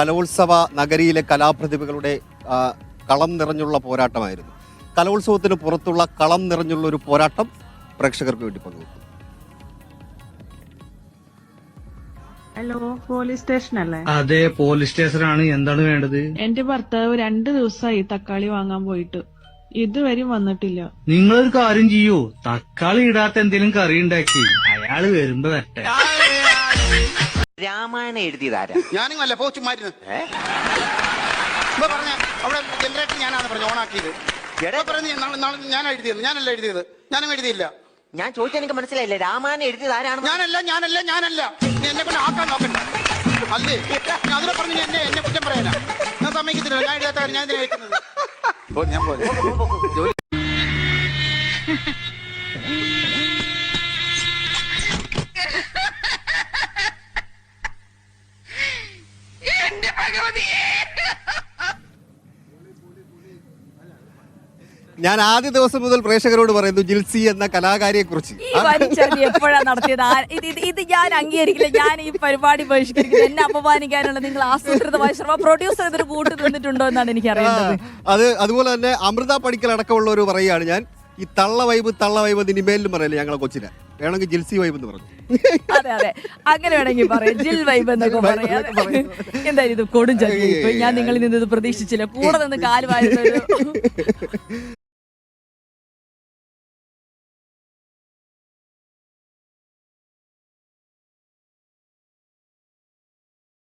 കലോത്സവ നഗരിയിലെ കലാപ്രതിഭകളുടെ കളം നിറഞ്ഞുള്ള പോരാട്ടമായിരുന്നു. കലോത്സവത്തിന് പുറത്തുള്ള കളം നിറഞ്ഞുള്ള ഒരു പോരാട്ടം പ്രേക്ഷകർക്ക് വേണ്ടി പങ്കുവെക്കും ഹലോ പോലീസ് സ്റ്റേഷൻ അല്ലേ അതെ പോലീസ് സ്റ്റേഷനാണ്. എന്താണ് വേണ്ടത്? എന്റെ ഭർത്താവ് രണ്ട് ദിവസമായി തക്കാളി വാങ്ങാൻ പോയിട്ട്. ഇതുവരെയും വന്നിട്ടില്ല. നിങ്ങളൊരു കാര്യം ചെയ്യൂ. തക്കാളി ഇടാത്ത എന്തെങ്കിലും കറി ഉണ്ടാക്കി. അയാൾ വരുമ്പോ വരട്ടെ. രാമായണം എഴുതിയതാരാ? ഞാനും അല്ല പോ ഇപ്പൊ പറഞ്ഞ അവിടെ ജനറേറ്റർ ഞാനാണ് പറഞ്ഞു ഓണാക്കിയത് ഇപ്പൊ പറഞ്ഞു ഞാൻ എഴുതിയത് ഞാനല്ല എഴുതിയത് ഞാനും എഴുതിയില്ല. ഞാൻ ചോദിച്ചാൽ എനിക്ക് മനസ്സിലായില്ല രാമായണം എഴുതിയത് ആരാണെന്ന്? ഞാനല്ല ഞാനല്ല ഞാനല്ല. നീ എന്നെ കൊണ്ട് ആക്കാൻ നോക്കണ്ട. അല്ലേ? ഞാൻ അതിനെ പറഞ്ഞ് നീ എന്നെ എന്നെ കുറ്റം പറയാനാ? ഞാൻ സമ്മതിക്കത്തില്ല ഞാൻ എഴുതാത്ത കാര്യം ഞാൻ ഇതിനെ എഴുതുന്നത്? ഓ ഞാൻ പോലെ ഞാൻ ആദ്യ ദിവസം മുതൽ പ്രേക്ഷകരോട് പറയുന്നു ജിൽസി എന്ന കലാകാരിയെ കുറിച്ച് എപ്പോഴാണ് നടത്തിയത്? ഇത് ഞാൻ അംഗീകരിക്കില്ല. ഞാൻ ഈ പരിപാടി ബഹിഷ്കരിക്കുന്നത് എന്നെ അപമാനിക്കാനുള്ള നിങ്ങൾ ആസൂത്രിതമായ ശ്രമം പ്രൊഡ്യൂസർ ഇതൊരു കൂട്ട് നിന്നിട്ടുണ്ടോ എന്നാണ് എനിക്ക് അറിയുന്നത് അത് അതുപോലെ തന്നെ അമൃത പണിക്കൽ അടക്കമുള്ളവർ പറയുകയാണ് ഞാൻ ഈ തള്ള വൈബ് തള്ള വൈബ് എന്ന് ഇനിമേലിലും പറയല്ലേ ഞങ്ങളെ കൊച്ചിനെ? വേണമെങ്കിൽ ജിൽസി വൈബ് എന്ന് പറഞ്ഞു. അതെ അതെ. അങ്ങനെ വേണമെങ്കിൽ പറയാം. ജിൽ വൈബ് എന്നൊക്കെ പറയാം. എന്തായാലും ഇത് കൊടും ചതി ഞാൻ നിങ്ങളിൽ നിന്ന് ഇത് പ്രതീക്ഷിച്ചില്ല. കൂടെ നിന്ന് കാൽ വാരുന്ന